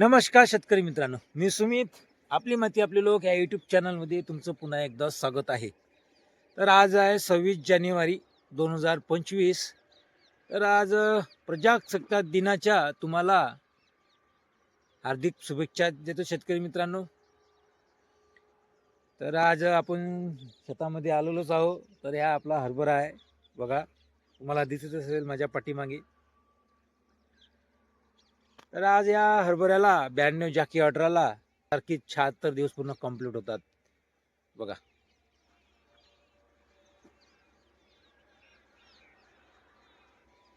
नमस्कार शेतकरी मित्रांनो. मी सुमित. आपली माती आपले लोक या यूट्यूब चॅनलमध्ये तुमचं पुन्हा एकदा स्वागत आहे. तर आज आहे सव्वीस जानेवारी दोन हजार पंचवीस. तर आज प्रजासत्ताक दिनाच्या तुम्हाला हार्दिक शुभेच्छा देतो शेतकरी मित्रांनो. तर आज आपण शेतामध्ये आलेलोच आहो तर ह्या आपला हरभरा आहे. बघा तुम्हाला दिसत असेल माझ्या पाठीमागे. तर आज या हरभऱ्याला ब्याण्णव जाकी अठराला सारखी शहात्तर दिवस पूर्ण कंप्लीट होतात. बघा.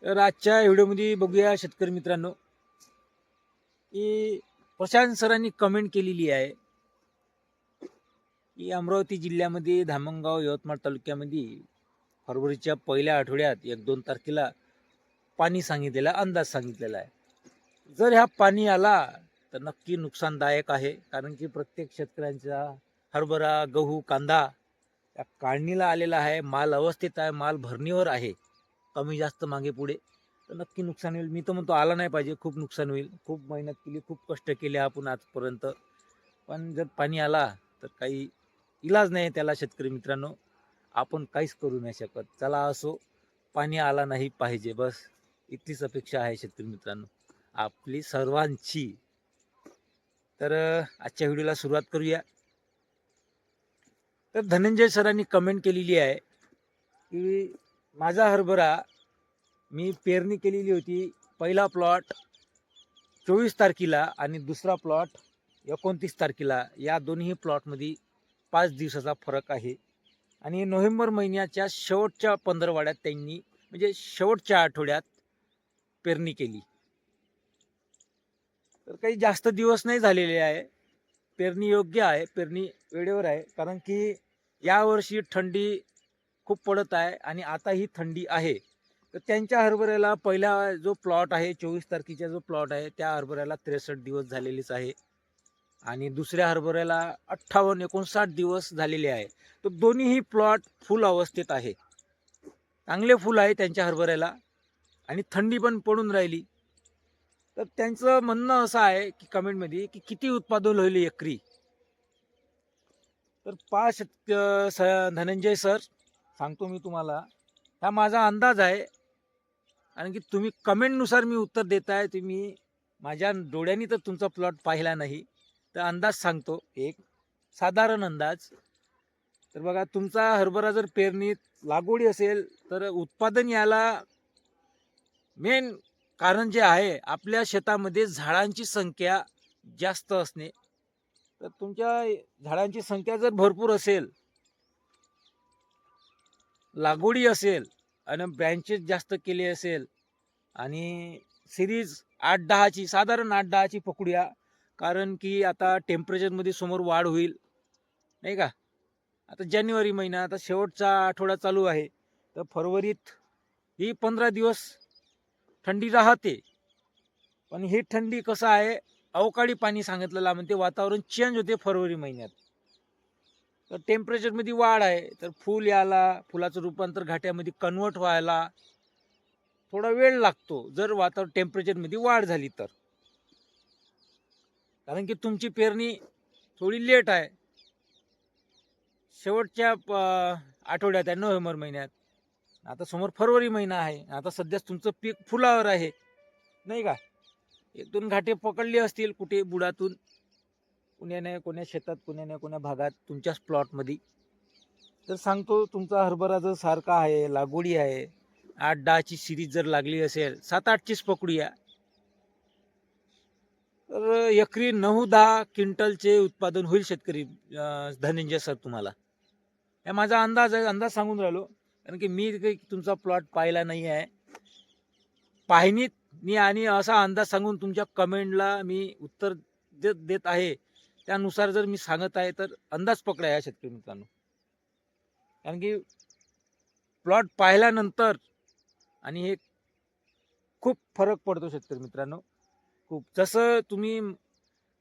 तर आजच्या व्हिडिओमध्ये बघूया शेतकरी मित्रांनो की प्रशांत सरांनी कमेंट केलेली आहे की अमरावती जिल्ह्यामध्ये धामणगाव यवतमाळ तालुक्यामध्ये फरवरीच्या पहिल्या आठवड्यात एक दोन तारखेला पाणी सांगितलेला अंदाज सांगितलेला आहे. जर ह्या पाणी आला तर नक्की नुकसानदायक आहे. कारण की प्रत्येक शेतकऱ्यांचा हरभरा गहू कांदा या काढणीला आलेला आहे. माल अवस्थेत आहे माल भरणीवर आहे. कमी जास्त मागे पुढे. तर नक्की नुकसान होईल. मी तर म्हणतो आला नाही पाहिजे खूप नुकसान होईल. खूप मेहनत केली खूप कष्ट केले आपण आजपर्यंत. पण जर पाणी आला तर काही इलाज नाही त्याला शेतकरी मित्रांनो. आपण काहीच करू नाही शकत. चला असो पाणी आला नाही पाहिजे. बस इतकीच अपेक्षा आहे शेतकरी मित्रांनो. आपली सर्वांची. तर आजच्या व्हिडिओला सुरुवात करूया. तर धनंजय सरांनी कमेंट केलेली आहे की माझा हरभरा मी पेरणी केलेली होती पहिला प्लॉट चोवीस तारखेला आणि दुसरा प्लॉट एकोणतीस तारखेला. या दोन्ही प्लॉटमध्ये पाच दिवसाचा फरक आहे. आणि नोव्हेंबर महिन्याच्या शेवटच्या पंधरवाड्यात त्यांनी म्हणजे शेवटच्या आठवड्यात पेरणी केली. तर काही जास्त दिवस नाही झालेले आहे. पेरणी योग्य आहे पेरणी वेळेवर आहे. कारण की यावर्षी थंडी खूप पडत आहे आणि आता ही थंडी आहे. तर त्यांच्या हरभऱ्याला पहिला जो प्लॉट आहे चोवीस तारखेचा जो प्लॉट आहे त्या हरभऱ्याला त्रेसष्ट दिवस झालेलेच आहे. आणि दुसऱ्या हरभऱ्याला अठ्ठावन्न एकोणसाठ दिवस झालेले आहे. तर दोन्हीही प्लॉट फुल अवस्थेत आहे. चांगले फुल आहे त्यांच्या हरभऱ्याला. आणि थंडी पण पडून राहिली. तर त्यांचं म्हणणं असं आहे की कमेंटमध्ये की किती उत्पादन होईल एकरी? तर पाच स धनंजय सर सांगतो मी तुम्हाला हा माझा अंदाज आहे. कारण की तुम्ही कमेंटनुसार मी उत्तर देत आहे तुम्ही माझ्या डोळ्यांनी तर तुमचा प्लॉट पाहिला नाही. तर अंदाज सांगतो एक साधारण अंदाज. तर बघा तुमचा हरभरा जर पेरणीत लागवडी असेल तर उत्पादन याला मेन कारण जे आहे आपल्या शेतामध्ये झाडांची संख्या जास्त असणे. तर तुमच्या झाडांची संख्या जर भरपूर असेल लागवडी असेल आणि ब्रँचेस जास्त केले असेल आणि सिरीज आठ दहाची साधारण आठ दहाची पकडूया कारण की आता टेम्परेचरमध्ये समोर वाढ होईल नाही का? आता जानेवारी महिना आता शेवटचा आठवडा चालू आहे. तर फरवरीत ही पंधरा दिवस थंडी राहते. पण ही थंडी कसं आहे? अवकाळी पाणी सांगितलेलं म्हणते वातावरण चेंज होते फरवरी महिन्यात. तर टेम्परेचरमध्ये वाढ आहे. तर फूल याला फुलाचं रूपांतर घाट्यामध्ये कन्वर्ट व्हायला थोडा वेळ लागतो. जर वातावरण टेम्परेचरमध्ये वाढ झाली तर. कारण की तुमची पेरणी थोडी लेट आहे. शेवटच्या प- आठवड्यात आहे नोव्हेंबर महिन्यात. आता समोर फरवरी महिना आहे. आता सध्या तुमचं पीक फुलावर आहे. नाही का? एक दोन घाटे पकडले असतील कुठे बुडातून. कुण्याने कोण्या शेतात कुण्याने कोण्या भागात तुमच्याच प्लॉटमध्ये तर सांगतो तुमचा हरभरा जर सारखा आहे लागवडी आहे आठ दहाची सिरीज जर लागली असेल सात आठचीच पकडूया. तर एकरी नऊ दहा क्विंटलचे उत्पादन होईल शेतकरी धनंजय सर तुम्हाला. हे माझा अंदाज आहे अंदाज सांगून राहिलो. कारण की मी काही तुमचा प्लॉट पाहिला नाही आहे. पाहिनीत मी आणि असा अंदाज सांगून तुमच्या कमेंटला मी उत्तर देत देत आहे. त्यानुसार जर मी सांगत आहे तर अंदाज पकडा या शेतकरी मित्रांनो. कारण की प्लॉट पाहिल्यानंतर आणि हे खूप फरक पडतो शेतकरी मित्रांनो. खूप. जसं तुम्ही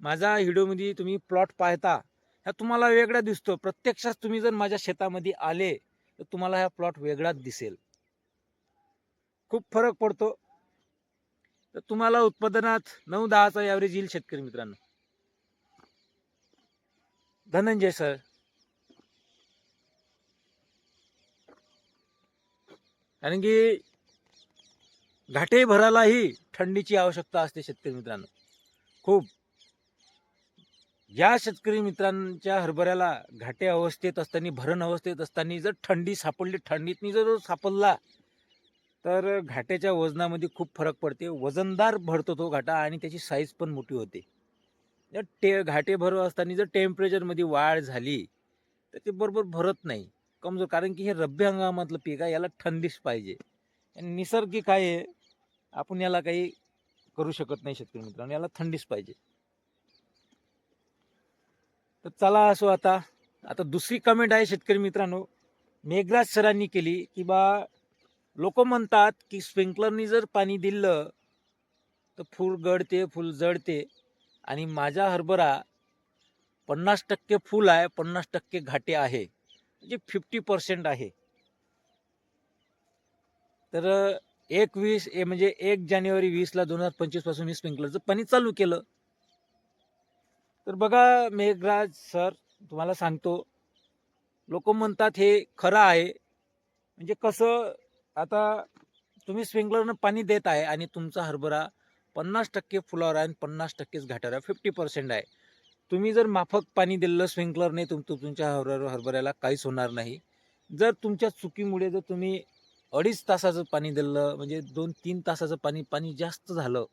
माझा व्हिडिओमध्ये तुम्ही प्लॉट पाहता ह्या तुम्हाला वेगळा दिसतो. प्रत्यक्षात तुम्ही जर माझ्या शेतामध्ये आले तर तुम्हाला हा प्लॉट वेगळाच दिसेल. खूप फरक पडतो. तर तुम्हाला उत्पादनात नऊ दहाचा ॲव्हरेज येईल शेतकरी मित्रांनो. धनंजय सर. कारण की घाटे भरालाही थंडीची आवश्यकता असते शेतकरी मित्रांनो. खूप. या शेतकरी मित्रांच्या हरभऱ्याला घाटे अवस्थेत असताना भरण अवस्थेत असताना जर थंडी सापडली थंडीतनी जर सापडला तर घाट्याच्या वजनामध्ये खूप फरक पडते. वजनदार भरतो तो घाटा आणि त्याची साईज पण मोठी होते. जर टे घाटे भरत असताना जर टेम्परेचरमध्ये वाढ झाली तर ते बरोबर भरत नाही. कमजोर कारण की हे रब्बी हंगामातलं पीक आहे याला थंडीच पाहिजे. आणि निसर्गिक आहे आपण याला काही करू शकत नाही शेतकरी मित्रांनो याला थंडीच पाहिजे. तर चला असो आता. आता दुसरी कमेंट आहे शेतकरी मित्रांनो. मेघराज सरांनी केली की बा लोक म्हणतात की स्प्रिंकलरनी जर पाणी दिलं तर फूल गळते फुल जळते. आणि माझा हरभरा पन्नास टक्के फुल आहे पन्नास टक्के घाटे आहे. म्हणजे फिफ्टी पर्सेंट आहे. तर एक वीस ए म्हणजे एक जानेवारी वीसला दोन हजार पंचवीसपासून मी स्प्रिंकलरचं पाणी चालू केलं. तर बघा मेघराज सर तुम्हाला सांगतो लोक म्हणतात हे खरं आहे. म्हणजे कसं आता तुम्ही स्प्रिंकलरनं पाणी देत आहे आणि तुमचा हरभरा पन्नास टक्के फुलावर आहे आणि पन्नास टक्केच घाटावर आहे फिफ्टी पर्सेंट आहे. तुम्ही जर माफक पाणी दिलं स्प्रिंकलरने तुम तुम- तुमच्या हरभरा हरभऱ्याला काहीच होणार नाही. जर तुमच्या चुकीमुळे जर तुम्ही अडीच तासाचं पाणी दिलं म्हणजे दोन तीन तासाचं पाणी पाणी जास्त झालं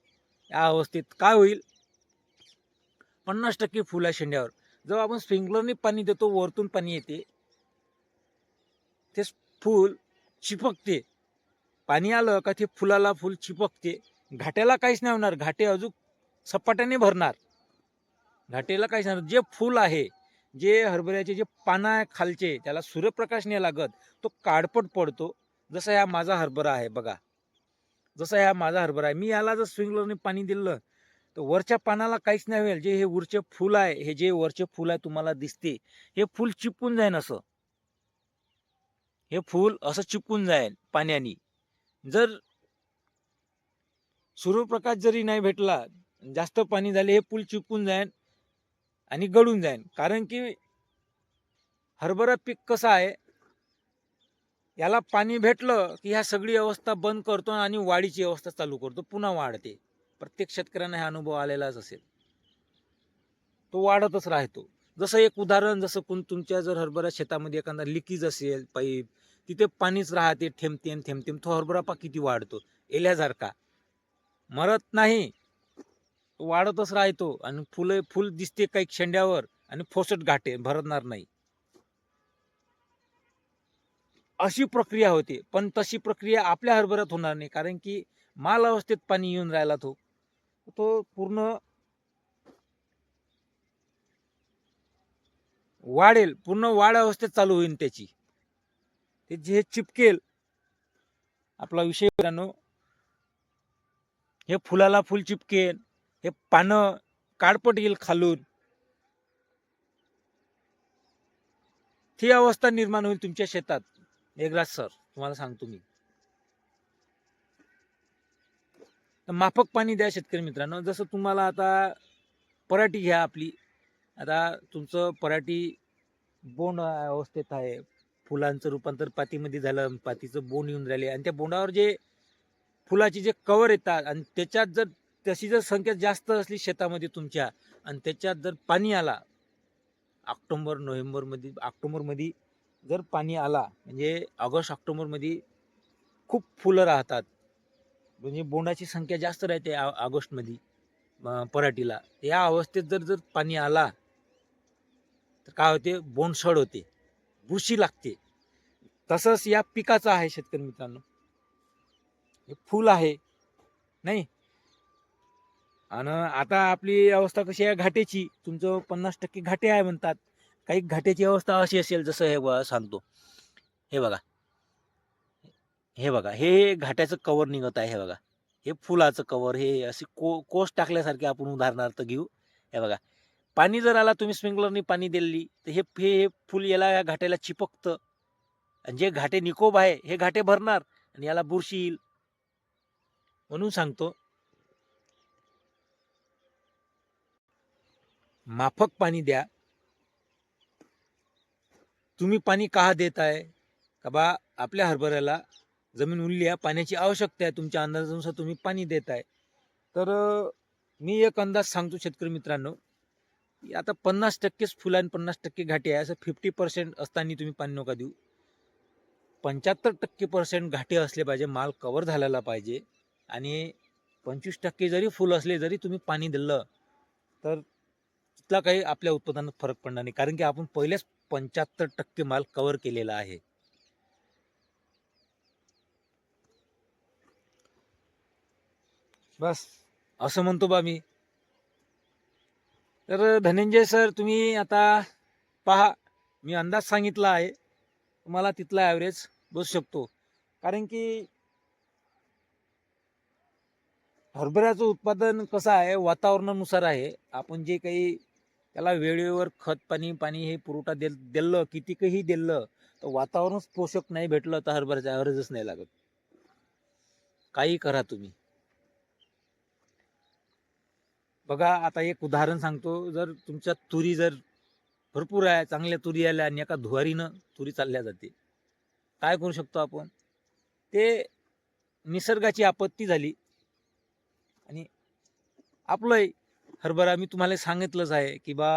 या अवस्थेत काय होईल? पन्नास टक्के फुल आहे शेंड्यावर. जेव्हा आपण स्प्रिंकलरने पाणी देतो वरतून पाणी येते. ते फूल चिपकते. पाणी आलं का ते फुलाला फुल चिपकते. घाट्याला काहीच नाही होणार. घाटे अजून सपाट्याने भरणार. घाटेला काहीच नाही जे फूल आहे जे हरभऱ्याचे जे पानं आहे खालचे त्याला सूर्यप्रकाश नाही लागत. तो काडपट पडतो. जसा हा माझा हरभरा आहे बघा. जसा हा माझा हरभरा आहे. मी याला जर स्प्रिंकलरने पाणी दिलं तर वरच्या पानाला काहीच नाही होईल. जे हे वरचे फूल आहे हे जे वरचे फूल आहे तुम्हाला दिसते हे फूल चिपून जाईन असं. हे फूल असं चिपून जाईल पाण्याने. जर सूर्यप्रकाश जरी नाही भेटला जास्त पाणी झाले हे फूल चिपून जाईन आणि गळून जाईन. कारण की हरभरा पीक कसं आहे याला पाणी भेटलं की ह्या सगळी अवस्था बंद करतो आणि वाढीची अवस्था चालू करतो. पुन्हा वाढते. प्रत्येक शेतकऱ्यांना हा अनुभव आलेलाच असेल. तो वाढतच राहतो. जसं एक उदाहरण जसं कोण तुमच्या जर हरभरा शेतामध्ये एखादा लिकीज असेल पाईप तिथे पाणीच राहते थेंबते आणि तो हरभरा पा किती वाढतो? एल्यासारखा. मरत नाही. तो वाढतच राहतो आणि फुलं फुल दिसते काही शेंड्यावर आणि फोसट घाटे भरणार नाही. अशी प्रक्रिया होते. पण तशी प्रक्रिया आपल्या हरभऱ्यात होणार नाही कारण की माल अवस्थेत पाणी येऊन राहिला तो. तो पूर्ण वाढेल पूर्ण वाढ अवस्थेत चालू होईल त्याची. ते जे चिपकेल आपला विषय हे फुलाला फुल चिपकेल हे पानं काडपट येईल खालून. ती अवस्था निर्माण होईल तुमच्या शेतात. मेघराज सर तुम्हाला सांगतो मी. तर माफक पाणी द्या शेतकरी मित्रांनो. जसं तुम्हाला आता पराठी घ्या आपली. आता तुमचं पराठी बोंड अवस्थेत आहे. फुलांचं रूपांतर पातीमध्ये झालं पातीचं बोंड येऊन राहिले. आणि त्या बोंडावर जे फुलाचे जे कवर येतात आणि त्याच्यात जर तशी जर संख्या जास्त असली शेतामध्ये तुमच्या आणि त्याच्यात जर पाणी आला ऑक्टोंबर नोव्हेंबरमध्ये ऑक्टोबरमध्ये जर पाणी आला म्हणजे ऑगस्ट ऑक्टोबरमध्ये खूप फुलं राहतात. म्हणजे बोंडाची संख्या जास्त राहते आ- ऑगस्टमध्ये पराठीला. या अवस्थेत जर जर पाणी आला तर काय होते? बोंड सड होते. बुरशी लागते. तसंच या पिकाचं आहे शेतकरी मित्रांनो. हे फूल आहे. नाही? आणि आता आपली अवस्था कशी आहे? घाटेची. तुमचं पन्नास टक्के घाटे आहे म्हणतात. काही घाट्याची अवस्था अशी असेल जसं हे सांगतो. हे बघा. हे बघा हे घाट्याचं कवर निघत आहे हे बघा. हे फुलाचं कवर हे असे को कोस टाकल्यासारखे आपण उदाहरणार्थ घेऊ. हे बघा. पाणी जर आला तुम्ही स्प्रिंकलरनी पाणी दिली तर हे हे फुल याला या घाट्याला चिपकतं. आणि जे घाटे निकोब आहे हे घाटे भरणार आणि याला बुरशी येईल. म्हणून सांगतो माफक पाणी द्या. तुम्ही पाणी का देत आहे का बा आपल्या हरभऱ्याला जमीन उरली आहे पाण्याची आवश्यकता आहे तुमच्या अंदाजानुसार तुम्ही पाणी देत आहे तर मी एक अंदाज सांगतो शेतकरी मित्रांनो. आता पन्नास टक्केच फुलं आणि पन्नास टक्के घाटे आहे असं फिफ्टी पर्सेंट असताना तुम्ही पाणी नका देऊ. पंच्याहत्तर टक्के पर्सेंट घाटे असले पाहिजे माल कवर झालेला पाहिजे. आणि पंचवीस टक्के जरी फुल असले जरी तुम्ही पाणी दिलं तर तिथला काही आपल्या उत्पादनात फरक पडणार नाही. कारण की आपण पहिल्याच पंच्याहत्तर टक्के माल कव्हर केलेला आहे. बस. असं म्हणतो बा मी. तर धनंजय सर तुम्ही आता पहा मी अंदाज सांगितला आहे. तुम्हाला तिथला ॲव्हरेज बसू शकतो. कारण की हरभऱ्याचं उत्पादन कसं आहे वातावरणानुसार आहे. आपण जे काही त्याला वेळेवर खत पाणी पाणी हे पुरवठा दे दिलं कितीकही दिलं तर वातावरणच पोषक नाही भेटलं तर हरभऱ्याचा ॲव्हरेजच नाही लागत. काही करा तुम्ही. बघा आता एक उदाहरण सांगतो. जर तुमच्या तुरी जर भरपूर आहे चांगल्या तुरी आल्या आणि एका धुवारीनं तुरी चालल्या जाते काय करू शकतो आपण? ते निसर्गाची आपत्ती झाली आणि आपलं हरभरा मी तुम्हाला सांगितलंच आहे की बा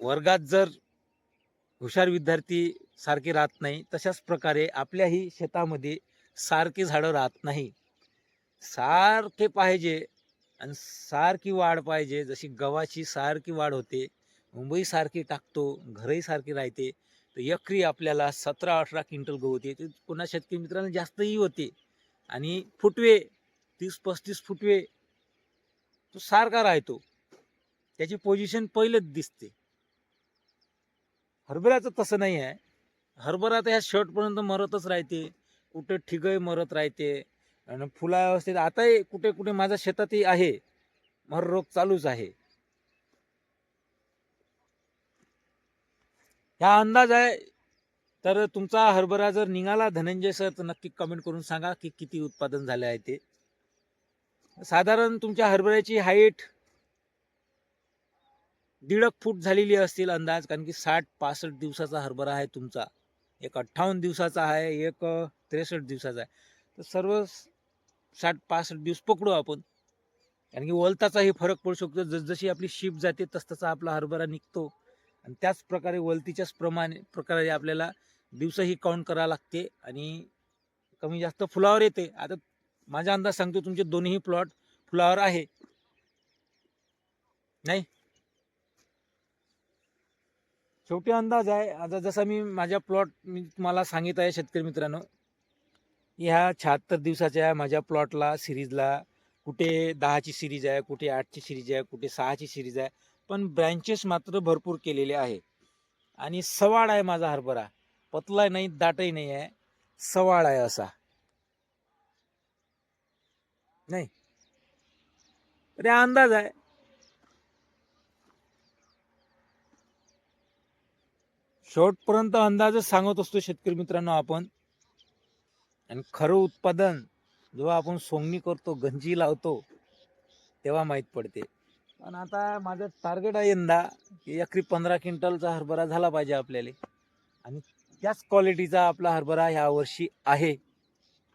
वर्गात जर हुशार विद्यार्थी सारखे राहत नाही तशाच प्रकारे आपल्याही शेतामध्ये सारखी झाडं राहत नाही. सारखे पाहिजे आणि सारखी वाढ पाहिजे. जशी गव्हाची सारखी वाढ होते मुंबई सारखी टाकतो घरही सारखी राहते तर एकरी आपल्याला सतरा अठरा क्विंटल गहू होते. ते पुन्हा शेतकरी मित्रांना जास्तही होते. आणि फुटवे तीस पस्तीस फुटवे तो सारखा राहतो. त्याची पोझिशन पहिलेच दिसते. हरभऱ्याचं तसं नाही आहे. हरभरा तर ह्या शर्टपर्यंत मरतच राहते. कुठं ठिगही मरत राहते. आणि फुला व्यवस्थित. आताही कुठे कुठे माझ्या शेतातही आहे. मर रोग चालूच आहे. ह्या अंदाज आहे. तर तुमचा हरभरा जर निघाला धनंजय सर तर नक्की कमेंट करून सांगा की किती उत्पादन झाले आहे ते. साधारण तुमच्या हरभऱ्याची हाईट दीडक फूट झालेली असतील अंदाज कारण की साठ पासष्ट दिवसाचा हरभरा आहे तुमचा. एक अठ्ठावन्न दिवसाचा आहे एक त्रेसष्ट दिवसाचा आहे. तर सर्व साठ पासष्ट दिवस पकडू आपण. कारण की वलताचाही फरक पडू शकतो. जसजशी आपली शिप जाते तसतसा आपला हरभरा निघतो. आणि त्याच प्रकारे वलतीच्याच प्रमाणे प्रकारे आपल्याला दिवसही काउंट करावं लागते. आणि कमी जास्त फुलावर येते. आता माझा अंदाज सांगतो तुमचे दोन्ही प्लॉट फुलावर आहे. नाही? शेवटी अंदाज आहे. आता जसा मी माझ्या प्लॉट मी तुम्हाला सांगित आहे शेतकरी मित्रांनो. ह्या शहात्तर दिवसाच्या माझ्या प्लॉटला सिरीजला कुठे दहाची सिरीज आहे कुठे आठची सिरीज आहे कुठे सहाची सिरीज आहे पण ब्रँचेस मात्र भरपूर केलेले आहे. आणि सवाळ आहे माझा हरभरा. पतला नाही दाटही नाही आहे. सवाळ आहे असा. नाही. तर अंदाज आहे. शेवटपर्यंत अंदाजच सांगत असतो शेतकरी मित्रांनो आपण. आणि खरं उत्पादन जेव्हा आपण सोंगणी करतो गंजी लावतो तेव्हा माहीत पडते. पण आता माझं टार्गेट आहे यंदा की एकरी पंधरा क्विंटलचा हरभरा झाला पाहिजे आपल्याला. आणि त्याच क्वालिटीचा आपला हरभरा ह्या वर्षी आहे.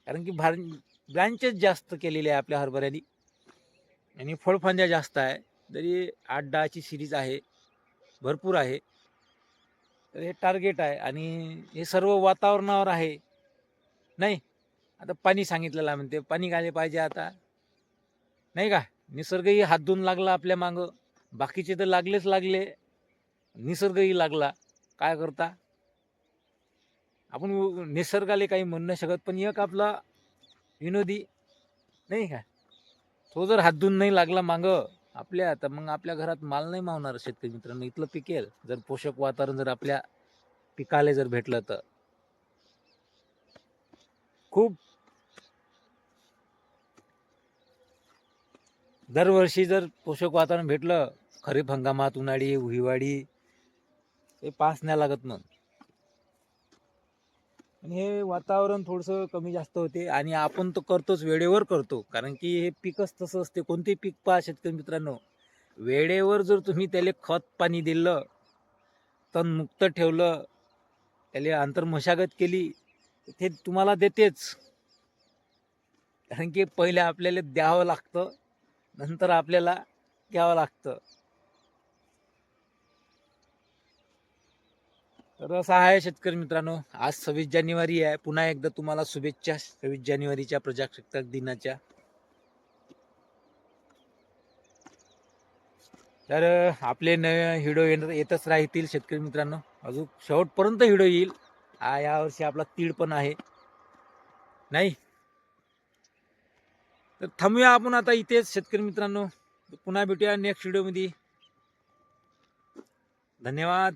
कारण की भार ब्रँचेस जास्त केलेले आहे आपल्या हरभऱ्यानी. आणि फळफांद्या जास्त आहे. तरी आठ दहाची सिरीज आहे. भरपूर आहे. तर हे टार्गेट आहे. आणि हे सर्व वातावरणावर आहे. नाही. आता पाणी सांगितलेलं आहे म्हणते पाणी घाले पाहिजे आता. नाही का? निसर्गही हात धुवून लागला आपल्या मागं. बाकीचे तर लागलेच लागले. निसर्गही लागला. काय करता? आपण निसर्गाला काही म्हणू नाही शकत पण एक आपला विनोदी नाही का? तो जर हात धुवून नाही लागला मागं आपल्या तर मग आपल्या घरात माल नाही मावणार शेतकरी मित्रांनो. इथलं पिकेल. जर पोषक वातावरण जर आपल्या पिकाला जर भेटलं तर. खूप दरवर्षी जर पोषक वातावरण भेटलं खरीप हंगामात उन्हाळी हिवाळी हे पास नाही लागत मग. आणि हे वातावरण थोडंसं कमी जास्त होते आणि आपण तर करतोच वेळेवर करतो. कारण की हे पीकच तसं असते. कोणतेही पीक पहा शेतकरी मित्रांनो. वेळेवर जर तुम्ही त्याला खत पाणी दिलं तण मुक्त ठेवलं त्याला अंतर्मशागत केली ते तुम्हाला देतेच. कारण की पहिले आपल्याला द्यावं लागतं नंतर आपल्याला घ्यावं लागतं. तर असं आहे शेतकरी मित्रांनो आज सव्वीस जानेवारी आहे. पुन्हा एकदा तुम्हाला शुभेच्छा सव्वीस जानेवारीच्या प्रजासत्ताक दिनाच्या. तर आपले नवे व्हिडिओ येणार येतच राहतील शेतकरी मित्रांनो. अजून शेवटपर्यंत व्हिडिओ येईल. हा यावर्षी आपला तीळ पण आहे. नाही? तर थांबूया आपण आता इथेच शेतकरी मित्रांनो. पुन्हा भेटूया नेक्स्ट व्हिडिओमध्ये धन्यवाद.